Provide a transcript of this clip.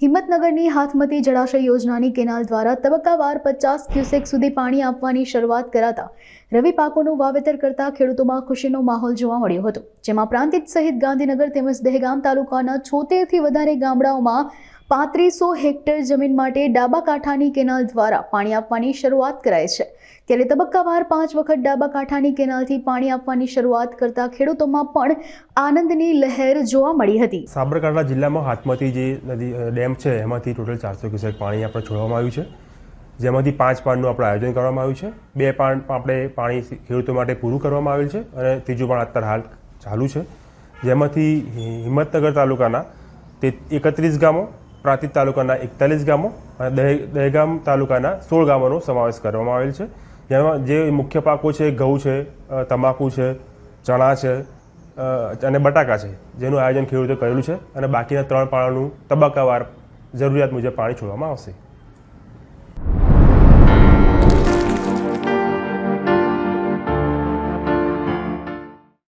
હિંમતનગરની હાથમતી જળાશય યોજનાની કેનાલ દ્વારા તબક્કાવાર પચાસ ક્યુસેક સુધી પાણી આપવાની શરૂઆત કરાતા રવિ પાકોનું વાવેતર કરતા ખેડૂતોમાં ખુશીનો માહોલ જોવા મળ્યો હતો. જેમાં પ્રાંતિજ સહિત ગાંધીનગર તેમજ દહેગામ તાલુકાના છોતેરથી વધારે ગામડાઓમાં પાંત્રીસો હેક્ટર જમીન માટે ડાબા કાંઠાની કેનાલ દ્વારા પાણી આપવાની શરૂઆત કરાઈ છે. ત્યારે તબક્કાવાર પાંચ વખત ડાબા કાંઠાની કેનાલથી પાણી આપવાની શરૂઆત કરતા ખેડૂતોમાં પણ આનંદની લહેર જોવા મળી હતી. સાબરકાંઠા જિલ્લામાં હાથમાંથી જે નદી ડેમ છે, એમાંથી ટોટલ ચારસો ક્યુસેક પાણી આપણે છોડવામાં આવ્યું છે. જેમાંથી પાંચ પાણનું આપણે આયોજન કરવામાં આવ્યું છે. બે પાણ આપણે પાણી ખેડૂતો માટે પૂરું કરવામાં આવેલ છે અને ત્રીજું પણ અત્યારે હાલ ચાલુ છે. જેમાંથી હિંમતનગર તાલુકાના તે એકત્રીસ ગામો પ્રાંતિજ તાલુકાના એકતાલીસ ગામો અને દહે- દહેગામ તાલુકાના સોળ ગામોનો સમાવેશ કરવામાં આવેલ છે. જેમાં જે મુખ્ય પાકો છે, ઘઉં છે તમાકુ છે, ચણા છે અને બટાકા છે, જેનું આયોજન ખેડૂતોએ કરેલું છે અને બાકીના ત્રણ પાણાનું તબક્કાવાર જરૂરિયાત મુજબ પાણી છોડવામાં આવશે.